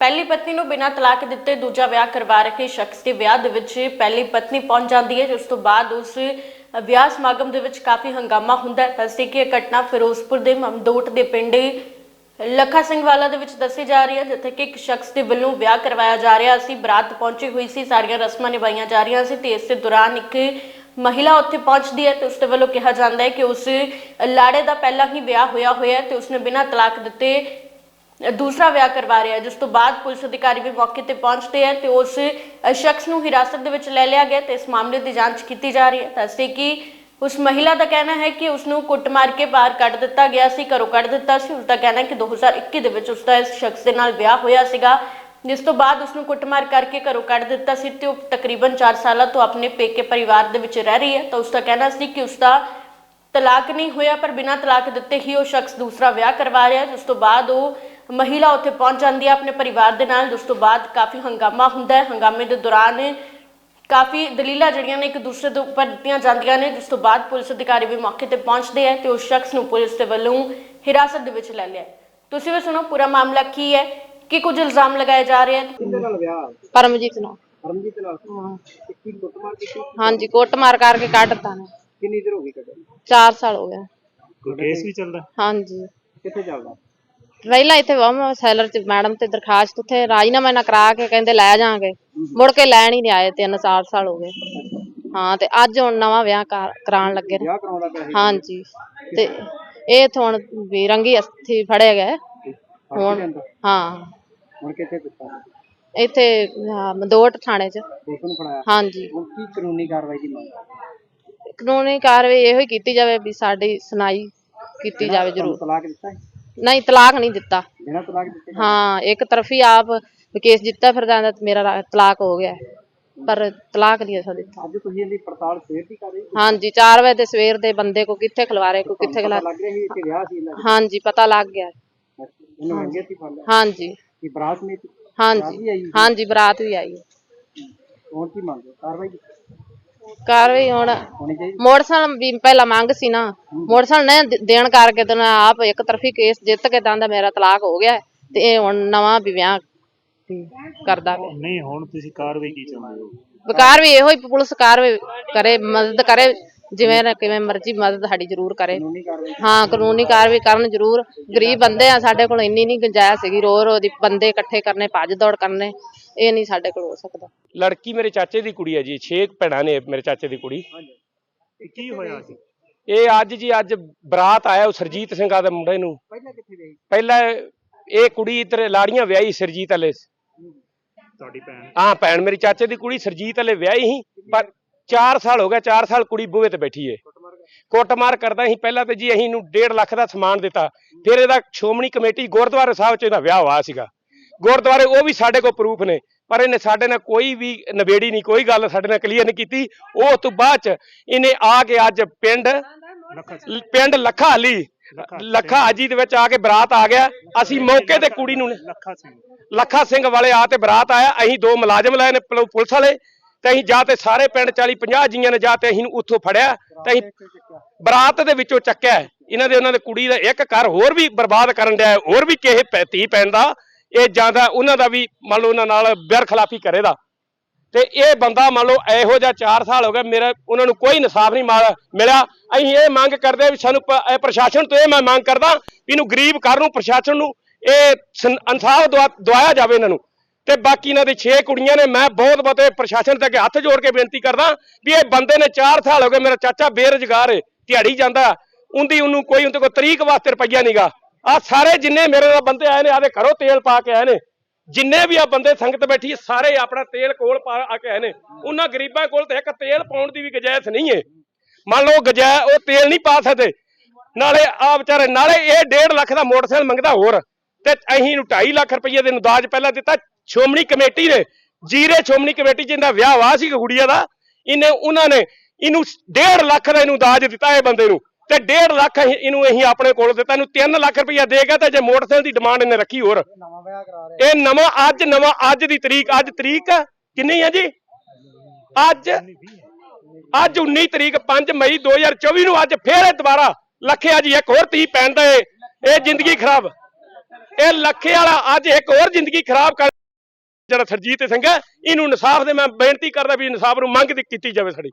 ਪਹਿਲੀ ਪਤਨੀ ਨੂੰ ਬਿਨਾਂ ਤਲਾਕ ਦਿੱਤੇ ਦੂਜਾ ਵਿਆਹ ਕਰਵਾ ਰਹੇ ਸ਼ਖਸ ਦੇ ਵਿਆਹ ਦੇ ਵਿੱਚ ਪਹਿਲੀ ਪਤਨੀ ਪਹੁੰਚ ਜਾਂਦੀ ਹੈ ਉਸ ਤੋਂ ਬਾਅਦ ਉਸ ਵਿਆਹ ਸਮਾਗਮ ਦੇ ਵਿੱਚ ਕਾਫੀ ਹੰਗਾਮਾ ਹੁੰਦਾ ਹੈ। ਦੱਸਦੇ ਕਿ ਇਹ ਘਟਨਾ ਫਿਰੋਜ਼ਪੁਰ ਦੇ ਮਮਦੋਟ ਦੇ ਪਿੰਡ ਲੱਖਾ ਸਿੰਘ ਵਾਲਾ ਦੇ ਵਿੱਚ ਦੱਸੀ ਜਾ ਰਹੀ ਹੈ, ਜਿੱਥੇ ਕਿ ਇੱਕ ਸ਼ਖਸ ਦੇ ਵੱਲੋਂ ਵਿਆਹ ਕਰਵਾਇਆ ਜਾ ਰਿਹਾ ਸੀ। ਬਰਾਤ ਪਹੁੰਚੀ ਹੋਈ ਸੀ, ਸਾਰੀਆਂ ਰਸਮਾਂ ਨਿਭਾਈਆਂ ਜਾ ਰਹੀਆਂ ਸੀ ਤੇ ਇਸ ਦੇ ਦੌਰਾਨ ਇੱਕ ਮਹਿਲਾ ਉੱਥੇ ਪਹੁੰਚਦੀ ਹੈ ਤੇ ਉਸ ਦੇ ਵੱਲੋਂ ਕਿਹਾ ਜਾਂਦਾ ਹੈ ਕਿ ਉਸ ਲਾੜੇ ਦਾ ਪਹਿਲਾਂ ਹੀ ਵਿਆਹ ਹੋਇਆ ਹੋਇਆ ਤੇ ਉਸਨੇ ਬਿਨਾਂ ਤਲਾਕ ਦਿੱਤੇ ਦੂਸਰਾ ਵਿਆਹ ਕਰਵਾ ਰਿਹਾ ਜਿਸ ਤੋਂ ਬਾਅਦ ਪੁਲਿਸ ਅਧਿਕਾਰੀ ਵੀ ਮੌਕੇ ਤੇ ਪਹੁੰਚਦੇ ਹੈ ਤੇ ਉਸ ਸ਼ਖਸ ਨੂੰ ਹਿਰਾਸਤ ਦੇ ਵਿੱਚ ਲੈ ਲਿਆ ਗਿਆ ਤੇ ਇਸ ਮਾਮਲੇ ਦੀ ਜਾਂਚ ਕੀਤੀ ਜਾ ਰਹੀ ਹੈ। ਦੱਸਦੇ ਕਿ ਉਸ ਮਹਿਲਾ ਦਾ ਕਹਿਣਾ ਹੈ ਕਿ ਉਸ ਨੂੰ ਕੁੱਟ ਮਾਰ ਕੇ ਬਾਹਰ ਕੱਢ ਦਿੱਤਾ ਗਿਆ ਸੀ, ਘਰੋਂ ਕੱਢ ਦਿੱਤਾ ਸੀ। ਉਸ ਦਾ ਕਹਿਣਾ ਹੈ ਕਿ 2021 ਦੇ ਵਿੱਚ ਉਸ ਦਾ ਇਸ ਸ਼ਖਸ ਦੇ ਨਾਲ ਵਿਆਹ ਹੋਇਆ ਸੀਗਾ। ਜਿਸ ਤੋਂ ਬਾਅਦ ਉਸ ਨੂੰ ਕੁੱਟਮਾਰ ਕਰਕੇ ਘਰੋਂ ਕੱਢ ਦਿੱਤਾ ਸੀ ਤੇ ਉਹ ਤਕਰੀਬਨ 4 ਸਾਲਾਂ ਤੋਂ ਆਪਣੇ ਪੇਕੇ ਪਰਿਵਾਰ ਦੇ ਵਿੱਚ ਰਹਿ ਰਹੀ ਹੈ। ਤਾਂ ਉਸ ਦਾ ਕਹਿਣਾ ਸੀ ਕਿ ਉਸ ਦਾ ਤਲਾਕ ਨਹੀਂ ਹੋਇਆ, ਪਰ ਬਿਨਾਂ ਤਲਾਕ ਦਿੱਤੇ ਹੀ ਉਹ ਸ਼ਖਸ ਦੂਸਰਾ ਵਿਆਹ ਕਰਵਾ ਰਿਹਾ ਜਿਸ ਤੋਂ ਬਾਅਦ ਉਹ ਮਹਿਲਾ ਉੱਥੇ ਪਹੁੰਚ ਜਾਂਦੀ ਹੈ ਆਪਣੇ ਪਰਿਵਾਰ ਦੇ ਨਾਲ ਜਿਸ ਤੋਂ ਬਾਅਦ ਕਾਫੀ ਹੰਗਾਮਾ ਹੁੰਦਾ ਹੈ। ਹੰਗਾਮੇ ਦੇ ਦੌਰਾਨ ਕਾਫੀ ਦਲੀਲਾਂ ਜਿਹੜੀਆਂ ਨੇ ਇੱਕ ਦੂਸਰੇ ਦੇ ਉੱਪਰ ਦਿੱਤੀਆਂ ਜਾਂਦੀਆਂ ਨੇ ਜਿਸ ਤੋਂ ਬਾਅਦ ਪੁਲਿਸ ਅਧਿਕਾਰੀ ਵੀ ਮੌਕੇ ਤੇ ਪਹੁੰਚਦੇ ਹੈ ਤੇ ਉਸ ਸ਼ਖਸ ਨੂੰ ਪੁਲਿਸ ਦੇ ਵੱਲੋਂ ਹਿਰਾਸਤ ਦੇ ਵਿੱਚ ਲੈ ਲਿਆ। ਤੁਸੀਂ ਵੀ ਸੁਣੋ ਪੂਰਾ ਮਾਮਲਾ ਕੀ ਹੈ? ਕਿ ਕੁਝ ਇਲਜ਼ਾਮ ਲਗਾਏ ਜਾ ਰਹੇ ਹਨ? ਕਿੰਦੇ ਨਾਲ ਵਿਆਹ? ਪਰਮਜੀਤ ਨੂੰ ਪਰਮਜੀਤ ਨਾਲ? ਤੇ ਕੀ ਕੁੱਟਮਾਰ ਕੀਤੀ? ਹਾਂਜੀ ਕੁੱਟ ਮਾਰ ਕਰਕੇ ਕੱਢਤਾ ਨੇ। ਕਿੰਨੀ ਦੇਰ ਹੋ ਗਈ ਕੱਢੇ 4 ਸਾਲ ਹੋ ਕੋਈ ਕੇਸ ਵੀ ਚੱਲਦਾ? ਹਾਂਜੀ। ਕਿੱਥੇ ਚੱਲਦਾ? ਪਹਿਲਾਂ ਇੱਥੇ ਵਮ ਸੈਲਰ ਚ ਮੈਡਮ ਤੇ ਦਰਖਾਸਤ ਉੱਥੇ ਰਾਜੀਨਾਮਾ ਨਾ ਕਰਾ ਕੇ ਕਹਿੰਦੇ ਲੈ ਜਾਾਂਗੇ। ਮੁੜ ਕੇ ਲੈਣ ਹੀ ਨਹੀਂ ਆਏ ਤਿੰਨ ਚਾਰ ਸਾਲ ਹੋ ਗਏ। ਹਾਂ ਤੇ ਅੱਜ ਹੁਣ ਨਵਾਂ ਵਿਆਹ ਕਰ- ਕਰਾਉਣ ਲੱਗੇ ਨੇ। ਵਿਆਹ ਕਰਾਉਂਦਾ ਪਿਆ ਸੀ ਹਾਂਜੀ। ਤੇ ਇਹ ਇੱਥੇ ਹੁਣ ਵੀ ਰੰਗੀ ਅਸਥੀ ਫੜੇ ਗਏ ਹੁਣ ਹੁਣ ਹਾਂ। ਹੁਣ ਕਿੱਥੇ ਦਿੱਤਾ? ਇੱਥੇ ਆਹ, ਮਦੋਟ ਥਾਣੇ ਚ। ਪੁਲਿਸ ਨੂੰ ਫੜਾਇਆ? ਹਾਂਜੀ। ਹੁਣ ਕੀ ਕਾਨੂੰਨੀ ਕਾਰਵਾਈ ਦੀ ਮੰਗ ਕਾਨੂੰਨੀ ਕਾਰਵਾਈ ਇਹੋ ਹੀ ਕੀਤੀ ਜਾਵੇ ਵੀ ਸਾਡੀ ਸੁਣਾਈ ਕੀਤੀ ਜਾਵੇ ਜ਼ਰੂਰ। ਤਲਾਕ ਦਿੱਤਾ ਹੈ? ਨਹੀਂ ਤਲਾਕ ਨਹੀਂ ਦਿੱਤਾ। ਬਿਨਾਂ ਤਲਾਕ ਦਿੱਤੇ ਹਾਂ ਇੱਕ ਤਰਫੀ ਆਪ ਕੇਸ ਜਿੱਤਾ ਫਿਰ ਜਾਂਦਾ ਮੇਰਾ ਰਾ- ਤਲਾਕ ਹੋ ਗਿਆ। ਹੈ। ਪਰ ਤਲਾਕ ਨਹੀਂ ਅਸਾਂ ਦਿੱਤਾ। ਅੱਜ ਤੁਸੀਂ ਇਹਦੀ ਪੜਤਾਲ ਸਵੇਰ ਦੀ ਕਰ ਰਹੇ ਹੋ? ਹਾਂਜੀ 4 ਵਜੇ ਦੇ ਸਵੇਰ ਦੇ ਬੰਦੇ ਕੋ ਕਿੱਥੇ ਖਲਵਾਰੇ ਕੋ ਕਿੱਥੇ ਖਲਾ ਲੱਗ ਰਿਹਾ ਸੀ ਇੱਥੇ ਵਿਆਹ ਸੀ ਇਹਨਾਂ ਹਾਂਜੀ ਪਤਾ ਲੱਗ ਗਿਆ। ਦਾ ਇਹਨੂੰ ਹਾਂਜੀ। ਕਿ ਬਰਾਤ ਨੇ ਹਾਂਜੀ। ਹਾਂਜੀ ਬਰਾਤ ਵੀ ਆਈ। ਹੈ। ਹੁਣ ਕੀ ਮੰਗਦੇ ਕਾਰਵਾਈ ਕਾਰਵਾਈ ਹੁਣ ਮੋਟਰਸਾਈਕਲ ਵੀ ਪਹਿਲਾਂ ਮੰਗ ਸੀ ਨਾ। ਮੋਟਰਸਾਈਕਲ ਨੇ ਦੇਣ ਕਰਕੇ ਤੇ ਆਪ ਇੱਕ ਤਰਫੀ ਕੇਸ ਜਿੱਤ ਕੇ ਦੰਦਾ ਮੇਰਾ ਤਲਾਕ ਹੋ ਗਿਆ ਹੈ ਤੇ ਇਹ ਹੁਣ ਨਵਾਂ ਵੀ ਵਿਆਹ ਕਰਦਾ ਪਿਆ। ਨਹੀਂ ਹੁਣ ਤੁਸੀਂ ਕਾਰਵਾਈ ਕੀ ਚਾਹੁੰਦੇ ਹੋ? ਵਿਕਾਰ ਵੀ ਇਹੋ ਹੀ ਪੁਲਿਸ ਕਾਰਵਾਈ ਕਰੇ ਮਦਦ ਕਰੇ ਜਿਵੇਂ ਨਾ ਕਿਵੇਂ ਮਰਜ਼ੀ ਮਦਦ ਸਾਡੀ ਜ਼ਰੂਰ ਕਰੇ। ਹਾਂ ਕਾਨੂੰਨੀ ਕਾਰਵਾਈ ਕਰਨ ਜ਼ਰੂਰ। ਗਰੀਬ ਬੰਦੇ ਆ ਸਾਡੇ ਕੋਲ ਇੰਨੀ ਨਹੀਂ ਗੁੰਜਾਇਸ਼ ਹੈਗੀ ਰੋ ਰੋ ਦੀ ਬੰਦੇ ਇਕੱਠੇ ਕਰਨੇ ਭੱਜ ਦੌੜ ਕਰਨੇ। ਇਹ ਨਹੀਂ ਸਾਡੇ ਕੋਲ ਹੋ ਸਕਦਾ। ਲੜਕੀ ਮੇਰੇ ਚਾਚੇ ਦੀ ਕੁੜੀ ਹੈ ਜੀ 6 ਭੈਣਾਂ ਨੇ ਮੇਰੇ ਚਾਚੇ ਦੀ ਕੁੜੀ। ਇਹ ਕੀ ਹੋਇਆ ਸੀ? ਇਹ ਅੱਜ ਜੀ ਅੱਜ ਬਰਾਤ ਆਇਆ ਉਹ ਸਰਜੀਤ ਸਿੰਘਾ ਦੇ ਮੁੰਡੇ ਨੂੰ। ਪਹਿਲਾਂ ਕਿੱਥੇ ਗਈ ਪਹਿਲਾਂ ਇਹ ਕੁੜੀ ਇੱਧਰ ਲਾੜੀਆਂ ਵਿਆਹੀ ਸਰਜੀਤ ਵਾਲੇ। ਤੁਹਾਡੀ ਭੈਣ? ਹਾਂ ਭੈਣ ਮੇਰੀ ਚਾਚੇ ਦੀ ਕੁੜੀ ਸਰਜੀਤ ਵਾਲੇ ਵਿਆਹੀ ਸੀ ਪਰ 4 ਸਾਲ ਹੋ ਗਿਆ 4 ਸਾਲ ਕੁੜੀ ਬੂਹੇ ਤੇ ਬੈਠੀ ਏ। ਕੁੱਟਮਾਰ ਕਰਦਾ ਸੀ ਪਹਿਲਾਂ ਤੇ ਜੀ ਅਸੀਂ ਨੂੰ 1.5 ਲੱਖ ਦਾ ਸਮਾਨ ਦਿੱਤਾ। ਫਿਰ ਇਹਦਾ ਸ਼੍ਰੋਮਣੀ ਕਮੇਟੀ ਗੁਰਦੁਆਰੇ ਸਾਹਿਬ 'ਚ ਇਹਦਾ ਵਿਆਹ ਹੋਇਆ ਸੀਗਾ। ਗੁਰਦੁਆਰੇ ਉਹ ਵੀ ਸਾਡੇ ਕੋਲ ਪ੍ਰੂਫ ਨੇ। ਪਰ ਇਹਨੇ ਸਾਡੇ ਨਾਲ ਕੋਈ ਵੀ ਨਵੇੜੀ ਨਹੀਂ ਕੋਈ ਗੱਲ ਸਾਡੇ ਨਾਲ ਕਲੀਅਰ ਨਹੀਂ ਕੀਤੀ। ਉਹ ਤੋਂ ਬਾਅਦ ਚ ਇਹਨੇ ਆ ਕੇ ਅੱਜ ਪਿੰਡ ਪਿੰਡ ਲੱਖਾ ਹਾਲੀ ਲੱਖਾ ਹਾਜੀ ਦੇ ਵਿੱਚ ਆ ਕੇ ਬਰਾਤ ਆ ਗਿਆ। ਅਸੀਂ ਮੌਕੇ ਤੇ ਕੁੜੀ ਨੂੰ ਲੱਖਾ ਸਿੰਘ। ਲੱਖਾ ਸਿੰਘ ਵਾਲੇ ਆ ਤੇ ਬਰਾਤ ਆਇਆ। ਅਸੀਂ ਦੋ ਮੁਲਾਜ਼ਮ ਲਏ ਨੇ ਪੁਲ- ਪੁਲਿਸ ਵਾਲੇ। ਤੇ ਅਸੀਂ ਜਾ ਤੇ ਸਾਰੇ ਪਿੰਡ 40 50 ਜੀਆਂ ਨੇ ਜਾ ਤੇ ਅਸੀਂ ਨੂੰ ਉੱਥੋਂ ਫੜਿਆ। ਤੇ ਅਸੀਂ ਬਰਾਤ ਦੇ ਵਿੱਚੋਂ ਚੱਕਿਆ। ਇਹਨਾਂ ਦੇ ਉਹਨਾਂ ਦੇ ਕੁੜੀ ਦਾ ਇੱਕ ਘਰ ਹੋਰ ਵੀ ਬਰਬਾਦ ਕਰਨ ਡਿਆ। ਹੋਰ ਵੀ ਕਿਸੇ ਧੀ ਪੈਣ ਦਾ ਇਹ ਜਾਂਦਾ ਉਹਨਾਂ ਦਾ ਵੀ ਮੰਨ ਲਓ ਉਹਨਾਂ ਨਾਲ ਬੇਰਖਲਾਫੀ ਕਰੇਗਾ ਤੇ ਇਹ ਬੰਦਾ ਮੰਨ ਲਓ ਇਹੋ ਜਿਹਾ 4 ਸਾਲ ਹੋ ਗਏ ਮੇਰਾ ਉਹਨਾਂ ਨੂੰ ਕੋਈ ਇਨਸਾਫ ਨਹੀਂ ਮਾ- ਮਿਲਿਆ। ਅਸੀਂ ਇਹ ਮੰਗ ਕਰਦੇ ਵੀ ਸਾਨੂੰ ਪ੍ਰਸ਼ਾਸਨ ਤੋਂ ਇਹ ਮੈਂ ਮੰਗ ਕਰਦਾ ਵੀ ਇਹਨੂੰ ਗਰੀਬ ਘਰ ਨੂੰ, ਪ੍ਰਸ਼ਾਸਨ ਨੂੰ ਇਹ ਇਨਸਾਫ ਦਵਾ- ਦਿਵਾਇਆ ਜਾਵੇ ਇਹਨਾਂ ਨੂੰ। ਤੇ ਬਾਕੀ ਇਹਨਾਂ ਦੇ 6 ਕੁੜੀਆਂ ਨੇ, ਮੈਂ ਬਹੁਤ ਬਹੁਤ ਪ੍ਰਸ਼ਾਸਨ ਤੇ ਅੱਗੇ ਹੱਥ ਜੋੜ ਕੇ ਬੇਨਤੀ ਕਰਦਾ ਵੀ ਇਹ ਬੰਦੇ ਨੇ 4 ਸਾਲ ਹੋ ਗਏ ਮੇਰਾ ਚਾਚਾ ਬੇਰੁਜ਼ਗਾਰ ਹੈ, ਦਿਹਾੜੀ ਜਾਂਦਾ, ਉਹਦੀ ਉਹਨੂੰ ਕੋਈ, ਉਹਦੇ ਕੋਲ ਤਰੀਕ ਵਾਸਤੇ ਰੁਪਈਆ ਨਹੀਂਗਾ ਆ ਸਾਰੇ ਜਿੰਨੇ ਮੇਰੇ ਨਾਲ ਬੰਦੇ ਆਏ ਨੇ ਆਦੇ ਘਰੋਂ ਤੇਲ ਪਾ ਕੇ ਆਏ ਨੇ। ਜਿੰਨੇ ਵੀ ਆ ਬੰਦੇ ਸੰਗਤ ਬੈਠੀ ਸਾਰੇ ਆਪਣਾ ਤੇਲ ਕੋਲ ਪਾ ਆ ਕੇ ਆਏ ਨੇ। ਉਹਨਾਂ ਗਰੀਬਾਂ ਕੋਲ ਤੇ ਇੱਕ ਤੇਲ ਪਾਉਣ ਦੀ ਵੀ ਗੁੰਜਾਇਸ਼ ਨਹੀਂ ਹੈ। ਮੰਨ ਲਓ ਗਜਾ ਉਹ ਤੇਲ ਨਹੀਂ ਪਾ ਸਕਦੇ। ਨਾਲੇ ਆ ਵਿਚਾਰੇ, ਨਾਲੇ ਇਹ 1.5 ਲੱਖ ਦਾ ਮੋਟਰਸਾਈਕਲ ਮੰਗਦਾ ਹੋਰ। ਤੇ ਅਸੀਂ ਨੂੰ 2.5 ਲੱਖ ਰੁਪਏ ਦੇ ਨੂੰ ਦਾਜ ਪਹਿਲਾਂ ਦਿੱਤਾ। ਸ਼੍ਰੋਮਣੀ ਕਮੇਟੀ ਨੇ, ਜੀਰੇ ਸ਼੍ਰੋਮਣੀ ਕਮੇਟੀ ਜਿੰਦਾ ਵਿਆਹ ਵਾ ਸੀ ਗੁੜੀਆ ਦਾ, ਇਹਨੇ, ਉਹਨਾਂ ਨੇ ਇਹਨੂੰ 1.5 ਲੱਖ ਦਾ ਇਹਨੂੰ ਦਾਜ ਦਿੱਤਾ ਇਹ ਬੰਦੇ ਨੂੰ। ਤੇ 1.5 ਲੱਖ ਇਹਨੂੰ ਅਸੀਂ ਆਪਣੇ ਕੋਲ ਦਿੱਤਾ। ਇਹਨੂੰ 3 ਲੱਖ ਰੁਪਇਆ ਦੇਗਾ ਤੇ ਜੇ ਮੋਟਰਸਾਈਕਲ ਦੀ ਡਿਮਾਂਡ ਇਹਨੇ ਰੱਖੀ ਹੋਰ। ਇਹ ਨਵਾਂ ਅੱਜ ਨਵਾਂ ਅੱਜ ਦੀ ਤਰੀਕ ਅੱਜ ਤਰੀਕ ਕਿੰਨੀ ਹੈ ਜੀ? ਅੱਜ ਅੱਜ 19 ਤਰੀਕ 5 ਮਈ 2024 ਨੂੰ ਅੱਜ ਫੇਰ ਇਹ ਦੁਬਾਰਾ ਲੱਖਿਆ ਜੀ ਇੱਕ ਹੋਰ ਤੀ ਪੈਣ ਦਾ। ਇਹ ਜ਼ਿੰਦਗੀ ਖਰਾਬ। ਇਹ ਲੱਖੇ ਵਾਲਾ ਅੱਜ ਇੱਕ ਹੋਰ ਜ਼ਿੰਦਗੀ ਖਰਾਬ ਕਰ ਜਿਹੜਾ ਸਰਜੀਤ ਸਿੰਘ ਹੈ ਇਹਨੂੰ ਇਨਸਾਫ ਦੇ ਮੈਂ ਬੇਨਤੀ ਕਰਦਾ ਵੀ ਇਨਸਾਫ ਨੂੰ ਮੰਗ ਦੀ ਕੀਤੀ ਜਾਵੇ ਸਾਡੀ।